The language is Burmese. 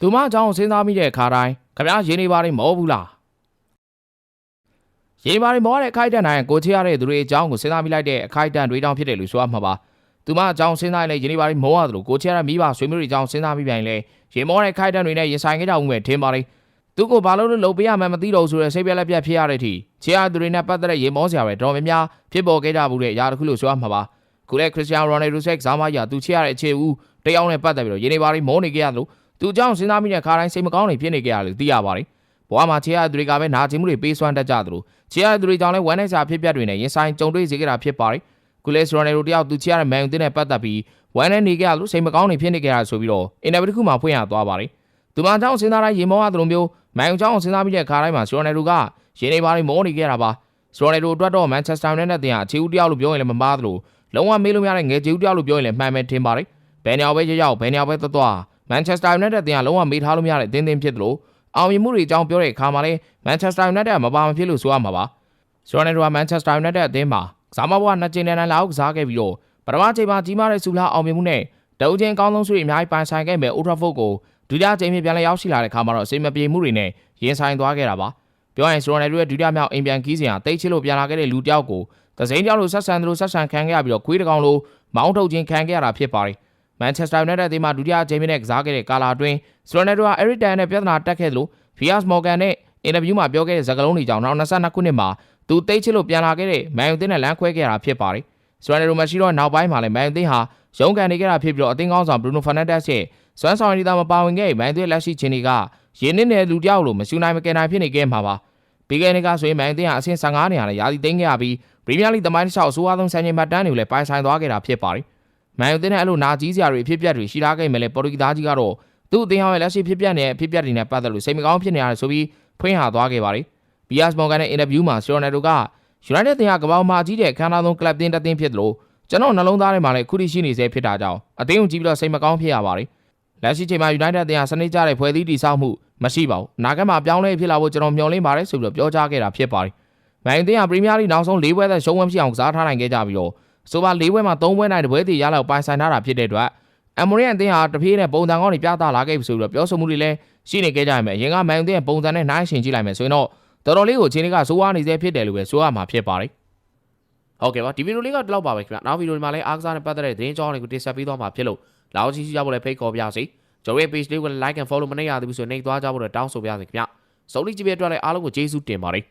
သူမအကြောင်းစဉ်းစားမိတဲ့အခါတိုင်းခင်ဗျားရင်းနေပါလိမ့်မဟုတ်ဘူးလားရင်းနေပါလိမ့်မောတဲ့အခိုက်အတန့်တိုင်းကိုချရတဲ့သူတွေအကြောင်းကိုစဉ်းစားမိလိုက်တဲ့အခိုက်အတန့်တွေတောင်ဖြစ်တယ်လို့ဆိုရမှာပါသူမအကြောင်းစဉ်းစားရင်လည်းရင်းနေပါလိမ့်မောရတယ်လို့ကိုချရတဲ့မိဘဆွေမျိုးတွေအကြောင်းစဉ်းစားမိပြန်ရင်လည်းရေမောတဲ့အခိုက်အတန့်တွေနဲ့ရင်ဆိုင်ခဲ့ကြဦးမယ်ထင်ပါလိမ့်သူကိုဘာလို့လို့လုပ်ပေးရမှန်းမသိတော့ဘူးဆိုတဲ့စိတ်ပြက်လက်ပြက်ဖြစ်ရတဲ့အထိချရသူတွေနဲ့ပတ်သက်တဲ့ရေမောစရာတွေတော်များများဖြစ်ပေါ်ခဲ့ကြဘူးတဲ့အရာတစ်ခုလို့ဆိုရမှာပါခုလဲခရစ္စတီယာနိုရိုနယ်ဒိုဆက်ဇာမယာသူချရတဲ့အခြေဦးတယောက်နဲ့ပတ်သက်ပြီးတော့ရင်းနေပါလိမ့်မောနေခဲ့ရသလို သူအကြောင်းစဉ်းစားမိတဲ့အခါတိုင်းစိတ်မကောင်းနေဖြစ်နေကြရလို့သိရပါတယ်ဘဝမှာချရသူတွေကပဲနာကျင်မှုတွေပေးစွမ်းတတ်ကြသလိုချရသူတွေကြောင့်လည်းဝမ်းနေစာဖြစ်ပျက်တွေနဲ့ရင်ဆိုင်ကြုံတွေ့စေကြတာဖြစ်ပါတယ်ကုလဲစရိုနယ်ဒိုတယောက်သူချရတဲ့မန်ယူတင်းနဲ့ပတ်သက်ပြီးဝမ်းနေနေကြရလို့စိတ်မကောင်းနေဖြစ်နေကြရဆိုပြီးတော့အင်တာဗျူးတစ်ခုမှဖွင့်ရသွားပါတယ်သူမအကြောင်းစဉ်းစားတိုင်းရေမောရသလိုမျိုးမန်ယူအကြောင်းစဉ်းစားမိတဲ့အခါတိုင်းမှာစရိုနယ်ဒိုကရင်းနေပါလိမ့်မောနေခဲ့တာပါစရိုနယ်ဒိုအတွက်တော့မန်ချက်စတာယူနိုက်တက်တင်ဟာအခြေဦးတယောက်လို့ပြောရင်လည်းမမားသလိုလုံးဝမေးလို့မရတဲ့ငယ်ကျေဦးတယောက်လို့ပြောရင်လည်းမှန်မယ်ထင်ပါတယ်ဘယ်နေရာပဲရောက်ရောက်ဘယ်နေရာပဲသွားသွား မန်ချက်စတာယူနိုက်တက်တင်ကလုံးဝမေးထားလို့မရတဲ့အသင်းသင်းဖြစ်သလိုအောင်မြင်မှုတွေအကြောင်းပြောတဲ့အခါမှာလည်းမန်ချက်စတာယူနိုက်တက်ကမပါမဖြစ်လို့ဆိုရမှာပါစရိုနယ်ဒိုကမန်ချက်စတာယူနိုက်တက်အသင်းမှာကစားမဘွားနှစ်ကျင်းနဲ့လာအောက်ကစားခဲ့ပြီးတော့ပထမချိန်မှာကြီးမားတဲ့ဆူလာအောင်မြင်မှုနဲ့တအုပ်ချင်းအကောင်းဆုံးစုတွေအများကြီးပိုင်ဆိုင်ခဲ့မဲ့အိုထရာဖို့ကိုဒုတိယချိန်ဖြစ်ပြန်လည်ရောက်ရှိလာတဲ့အခါမှာတော့အစိမပြေမှုတွေနဲ့ရင်ဆိုင်သွားခဲ့တာပါပြောရင်ဆိုရိုနယ်ဒိုရဲ့ဒုတိယမြောက်အိမ်ပြန်ကီးစဉ်ဟာတိတ်ချစ်လို့ပြန်လာခဲ့တဲ့လူတယောက်ကိုသစိမ်းကြောက်လို့ဆက်ဆံသလိုဆက်ဆံခံခဲ့ရပြီးတော့ခွေးတကောင်လိုမောင်းထုတ်ခြင်းခံခဲ့ရတာဖြစ်ပါတယ် မန်ချက်စတာယူနိုက်တက်အသင်းမှဒုတိယချိန်နဲ့ကစားခဲ့တဲ့ကာလာအတွင်းဆိုရိုနယ်ဒိုဟာအရစ်တန်နဲ့ပြဿနာတက်ခဲ့သလိုဖီယတ်မော်ဂန်နဲ့အင်တာဗျူးမှာပြောခဲ့တဲ့စကားလုံးတွေကြောင့်နောက်22ခုနှစ်မှာသူတိတ်ချစ်လို့ပြန်လာခဲ့တဲ့မန်ယူသင်းနဲ့လမ်းခွဲခဲ့ရတာဖြစ်ပါတယ်ဆိုရိုနယ်ဒိုမရှိတော့နောက်ပိုင်းမှာလည်းမန်ယူသင်းဟာရုန်းကန်နေခဲ့တာဖြစ်ပြီးတော့အသင်းကောင်းဆောင်ဘရူနိုဖာနက်ဒက်စ်ရဲ့စွမ်းဆောင်ရည်သားမပါဝင်ခဲ့မန်ယူသင်းလက်ရှိချင်းတွေကရင်းနှင်းတဲ့လူတယောက်လိုမရှိနိုင်မကယ်နိုင်ဖြစ်နေခဲ့မှာပါပြီးခဲ့တဲ့ကဆိုရင်မန်ယူသင်းဟာအဆင့်15နေရာနဲ့ယာတီသိမ်းခဲ့ရပြီးပရီးမီးယားလိသမိုင်းတစ်လျှောက်အဆိုးအဆုံးဆန်ချိန်မှတန်းတွေကိုလည်းပိုင်ဆိုင်သွားခဲ့တာဖြစ်ပါတယ် မန်ယူသင်းနဲ့အဲ့လိုနာကြီးစရာတွေဖြစ်ပျက်တွေရှိထားခဲ့မယ်လေပေါ်တူဂီသားကြီးကတော့သူ့အသင်းဟောင်းရဲ့လက်ရှိဖြစ်ပျက်နေတဲ့ဖြစ်ပျက်တွေနဲ့ပတ်သက်လို့စိတ်မကောင်းဖြစ်နေရတယ်ဆိုပြီးဖွင့်ဟသွားခဲ့ပါတယ်ဘီယတ်မော်ဂန်ရဲ့အင်တာဗျူးမှာဆီရိုနယ်ဒိုကယူနိုက်တက်တင်ဟာကမ္ဘာမှာကြီးတဲ့ခန်းသားဆုံးကလပ်တင်းတစ်တင်းဖြစ်သလိုကျွန်တော်နှလုံးသားထဲမှာလည်းခုထိရှိနေစေဖြစ်တာကြောင့်အသင်းကိုကြည့်ပြီးတော့စိတ်မကောင်းဖြစ်ရပါတယ်လက်ရှိချိန်မှာ United တင်ဟာစနစ်ကျတဲ့ဖွဲ့စည်းတည်ဆောက်မှုမရှိပါဘူး။အနာဂတ်မှာပြောင်းလဲဖြစ်လာဖို့ကျွန်တော်မျှော်လင့်ပါတယ်ဆိုပြီးတော့ပြောကြားခဲ့တာဖြစ်ပါတယ်။မန်ယူတင်ဟာပရီးမီးယားလိနောက်ဆုံး၄ပွဲသက်ရှုံးဝမ်းဖြစ်အောင်ကစားထားနိုင်ခဲ့ကြပြီးတော့ ဆိုပါ၄ပွဲမှာ၃ပွဲနိုင်တဲ့ပွဲတည်ရလောက်ပိုင်ဆိုင်ထားတာဖြစ်တဲ့အတွက်အမိုရီယန်တင်ဟာတပြေးနဲ့ပုံစံကောင်းတွေပြသလာခဲ့ပြီဆိုပြီးတော့ပြောဆိုမှုတွေလည်းရှိနေခဲ့ကြရမယ်။အရင်ကမန်ယူတင်ရဲ့ပုံစံနဲ့နှိုင်းယှဉ်ကြည့်လိုက်မယ်ဆိုရင်တော့တော်တော်လေးကိုအချိန်လေးကစိုးဝါးနေစေဖြစ်တယ်လို့ပဲဆိုရမှာဖြစ်ပါတယ်။ဟုတ်ကဲ့ပါဒီဗီဒီယိုလေးကတော့လောက်ပါပဲခင်ဗျနောက်ဗီဒီယိုဒီမှာလည်းအားကစားနဲ့ပတ်သက်တဲ့သတင်းကြောင်းတွေကိုတင်ဆက်ပေးသွားမှာဖြစ်လို့လာအောင်ကြည့်ကြဖို့လည်းဖိတ်ခေါ်ပါရစေကျွန်တော်ရဲ့ page လေးကို like and follow မနေရသေးဘူးဆိုရင်နှိပ်သွားကြဖို့တော့တောင်းဆိုပါရစေခင်ဗျစုံလီကြည့်ပြအတွက်လည်းအားလုံးကိုကျေးဇူးတင်ပါတယ်